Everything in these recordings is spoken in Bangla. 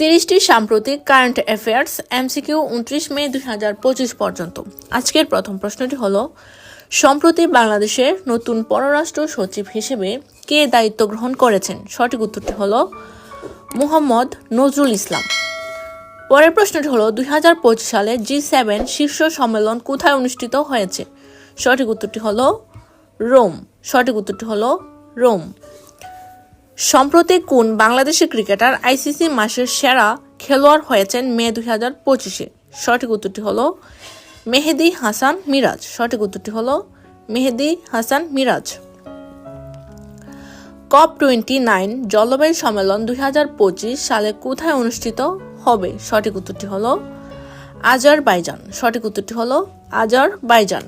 তিরিশটি সাম্প্রতিক কারেন্ট অ্যাফেয়ার্স এমসিকিউ উনত্রিশ মে দুই হাজার পঁচিশ পর্যন্ত। আজকের প্রথম প্রশ্নটি হল, সম্প্রতি বাংলাদেশের নতুন পররাষ্ট্র সচিব হিসেবে কে দায়িত্ব গ্রহণ করেছেন? সঠিক উত্তরটি হল, মুহাম্মদ নজরুল ইসলাম। পরের প্রশ্নটি হলো, দুই হাজার পঁচিশ সালে জি সেভেন শীর্ষ সম্মেলন কোথায় অনুষ্ঠিত হয়েছে? সঠিক উত্তরটি হল, রোম। সঠিক উত্তরটি হলো, রোম। সম্প্রতি কোন বাংলাদেশি ক্রিকেটার আইসিসি মাসের সেরা খেলোয়াড় হয়েছেন মে দুই হাজার পঁচিশে? সঠিক উত্তরটি হলো মেহেদি হাসান মিরাজ। সঠিক উত্তরটি হলো Mehedi Hasan Miraz. COP twenty nine জলবায়ু সম্মেলন দুই হাজার পঁচিশ সালে কোথায় অনুষ্ঠিত হবে? সঠিক উত্তরটি হলো আজার বাইজান সঠিক উত্তরটি হলো আজার বাইজান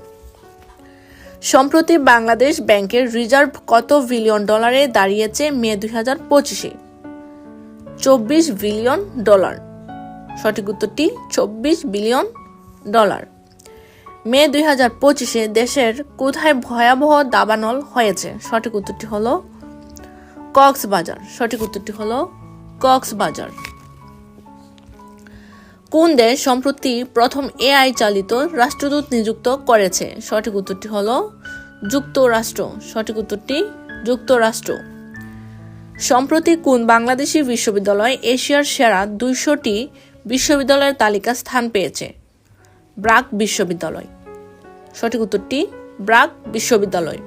সম্প্রতি বাংলাদেশ ব্যাংকের রিজার্ভ কত বিলিয়ন ডলারে দাঁড়িয়েছে মে দুই হাজার পঁচিশে? চব্বিশ বিলিয়ন ডলার। সঠিক উত্তরটি চব্বিশ বিলিয়ন ডলার। মে দুই হাজার পঁচিশে দেশের কোথায় ভয়াবহ দাবানল হয়েছে? সঠিক উত্তরটি হলো কক্সবাজার। সঠিক উত্তরটি হলো কক্সবাজার। কোন দেশ সম্প্রতি প্রথম এআই চালিত রাষ্ট্রদূত নিযুক্ত করেছে? সঠিক উত্তরটি হল যুক্তরাষ্ট্র। সঠিক উত্তরটি যুক্তরাষ্ট্র। সম্প্রতি কোন বাংলাদেশি বিশ্ববিদ্যালয় এশিয়ার সেরা দুইশোটি বিশ্ববিদ্যালয়ের তালিকা স্থান পেয়েছে? ব্রাক বিশ্ববিদ্যালয়। সঠিক উত্তরটি ব্রাক বিশ্ববিদ্যালয়।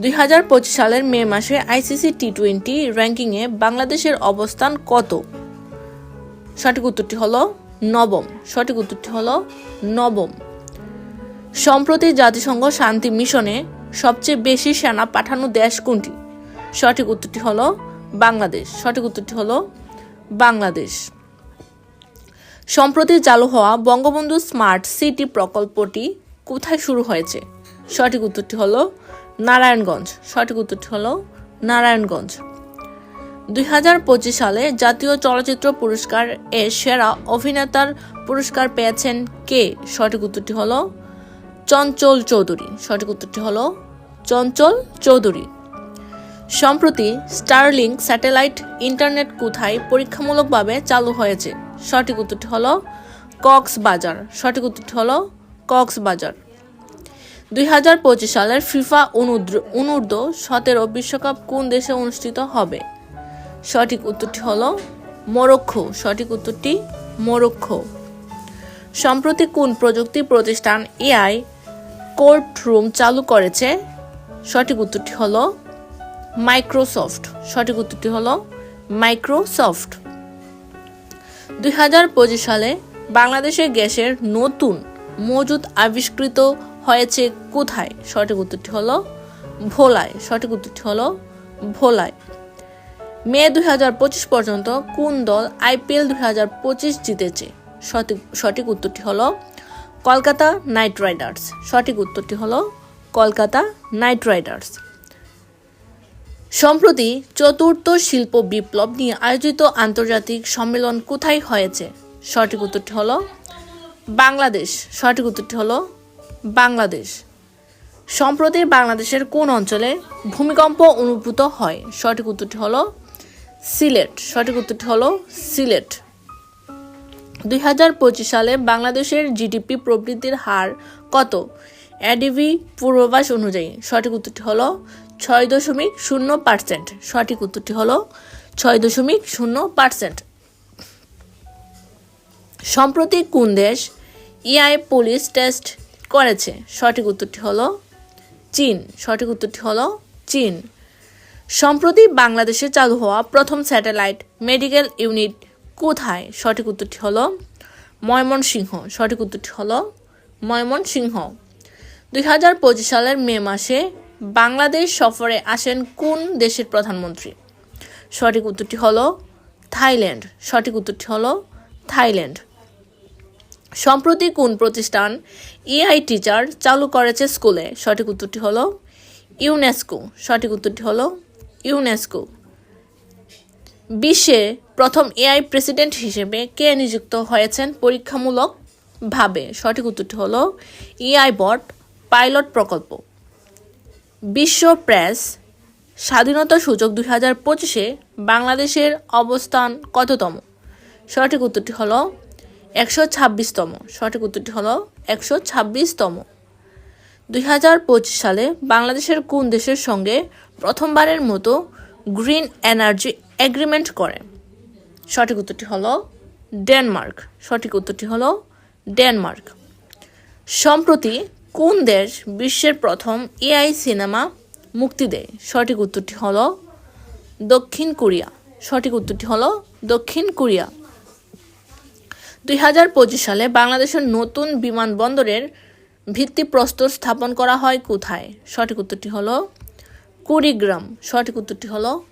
দুই হাজার পঁচিশ সালের মে মাসে আইসিসি টি টোয়েন্টি র্যাঙ্কিংয়ে বাংলাদেশের অবস্থান কত? সঠিক উত্তরটি হলো নবম। সঠিক উত্তরটি হল নবম। সম্প্রতি জাতিসংঘ শান্তি মিশনে সবচেয়ে বেশি সেনা পাঠানো দেশ কোনটি? সঠিক উত্তরটি হল বাংলাদেশ। সঠিক উত্তরটি হল বাংলাদেশ। সম্প্রতি চালু হওয়া বঙ্গবন্ধু স্মার্ট সিটি প্রকল্পটি কোথায় শুরু হয়েছে? সঠিক উত্তরটি হলো নারায়ণগঞ্জ। সঠিক উত্তরটি হল নারায়ণগঞ্জ। দুই হাজার পঁচিশ সালে জাতীয় চলচ্চিত্র পুরস্কার এ সেরা অভিনেতার পুরস্কার পেয়েছেন কে? সঠিক উত্তরটি হলো চঞ্চল চৌধুরী। সঠিক উত্তরটি হলো চঞ্চল চৌধুরী। সম্প্রতি স্টারলিং স্যাটেলাইট ইন্টারনেট কোথায় পরীক্ষামূলকভাবে চালু হয়েছে? সঠিক উত্তরটি হলো কক্সবাজার। সঠিক উত্তরটি হলো কক্সবাজার। দুই হাজার পঁচিশ সালের ফিফা অনুদ্র অনূর্ধ্ব সতেরো বিশ্বকাপ কোন দেশে অনুষ্ঠিত হবে? সঠিক উত্তরটি হলো মোরক্কো। সঠিক উত্তরটি মোরক্কো। সম্প্রতি কোন প্রযুক্তি প্রতিষ্ঠান এআই কোর্ট রুম চালু করেছে? সঠিক উত্তরটি হলো মাইক্রোসফট। সঠিক উত্তরটি হলো মাইক্রোসফট। দুই হাজার পঁচিশ সালে বাংলাদেশের গ্যাসের নতুন মজুদ আবিষ্কৃত হয়েছে কোথায়? সঠিক উত্তরটি হলো ভোলায়। সঠিক উত্তরটি হলো ভোলায়। মে দুই হাজার পঁচিশ পর্যন্ত কোন দল আইপিএল দুই হাজার পঁচিশ জিতেছে? সঠিক সঠিক উত্তরটি হলো কলকাতা নাইট রাইডার্স। সঠিক উত্তরটি হলো কলকাতা নাইট রাইডার্স। সম্প্রতি চতুর্থ শিল্প বিপ্লব নিয়ে আয়োজিত আন্তর্জাতিক সম্মেলন কোথায় হয়েছে? সঠিক উত্তরটি হলো বাংলাদেশ। সঠিক উত্তরটি হলো বাংলাদেশ। সম্প্রতি বাংলাদেশের কোন অঞ্চলে ভূমিকম্প অনুভূত হয়? সঠিক উত্তরটি হলো সিলেট। সঠিক উত্তরটি হলো সিলেট। দুই হাজার পঁচিশ সালে বাংলাদেশের জিডিপি প্রবৃদ্ধির হার কত? এডিবি পূর্বাভাস অনুযায়ী সঠিক উত্তরটি হলো ছয় দশমিক শূন্য পার্সেন্ট। সঠিক উত্তরটি হলো ছয় দশমিক শূন্য পার্সেন্ট। সম্প্রতি কোন দেশ ইআই পুলিশ টেস্ট করেছে? সঠিক উত্তরটি হলো চীন। সঠিক উত্তরটি হলো চীন। সম্প্রতি বাংলাদেশে চালু হওয়া প্রথম স্যাটেলাইট মেডিকেল ইউনিট কোথায়? সঠিক উত্তরটি হলো ময়মনসিংহ। সঠিক উত্তরটি হল ময়মনসিংহ। দুই হাজার পঁচিশ সালের মে মাসে বাংলাদেশ সফরে আসেন কোন দেশের প্রধানমন্ত্রী? সঠিক উত্তরটি হল থাইল্যান্ড। সঠিক উত্তরটি হল থাইল্যান্ড। সম্প্রতি কোন প্রতিষ্ঠান এআই টিচার চালু করেছে স্কুলে? সঠিক উত্তরটি হলো ইউনেস্কো। সঠিক উত্তরটি হলো ইউনেস্কো। বিশ্বে প্রথম এআই প্রেসিডেন্ট হিসেবে কে নিযুক্ত হয়েছেন পরীক্ষামূলকভাবে? সঠিক উত্তরটি হল এআই বট পাইলট প্রকল্প। বিশ্ব প্রেস স্বাধীনতা সূচক দুই হাজার পঁচিশে বাংলাদেশের অবস্থান কততম? সঠিক উত্তরটি হল একশো ছাব্বিশতম। সঠিক উত্তরটি হল একশো ছাব্বিশতম। দুই হাজার পঁচিশ সালে বাংলাদেশের কোন দেশের সঙ্গে প্রথমবারের মতো গ্রিন এনার্জি এগ্রিমেন্ট করে? সঠিক উত্তরটি হলো ডেনমার্ক। সঠিক উত্তরটি হলো ডেনমার্ক। সম্প্রতি কোন দেশ বিশ্বের প্রথম এআই সিনেমা মুক্তি দেয়? সঠিক উত্তরটি হলো দক্ষিণ কোরিয়া। সঠিক উত্তরটি হলো দক্ষিণ কোরিয়া। দুই হাজার পঁচিশ সালে বাংলাদেশের নতুন বিমানবন্দরের ভিত্তিপ্রস্তর স্থাপন করা হয় কোথায়? সঠিক উত্তরটি হলো কুড়িগ্রাম। সঠিক উত্তরটি হলো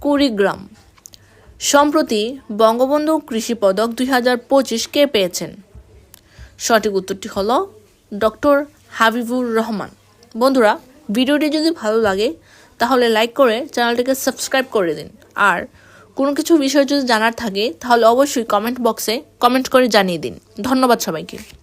কুড়িগ্রাম। সম্প্রতি বঙ্গবন্ধু কৃষি পদক দুই হাজার পঁচিশ কে পেয়েছেন? সঠিক উত্তরটি হলো ডক্টর হাবিবুর রহমান। বন্ধুরা, ভিডিওটি যদি ভালো লাগে, তাহলে লাইক করে চ্যানেলটিকে সাবস্ক্রাইব করে দিন। আর কোনো কিছু বিষয় যদি জানার থাকে, তাহলে অবশ্যই কমেন্ট বক্সে কমেন্ট করে জানিয়ে দিন। ধন্যবাদ সবাইকে।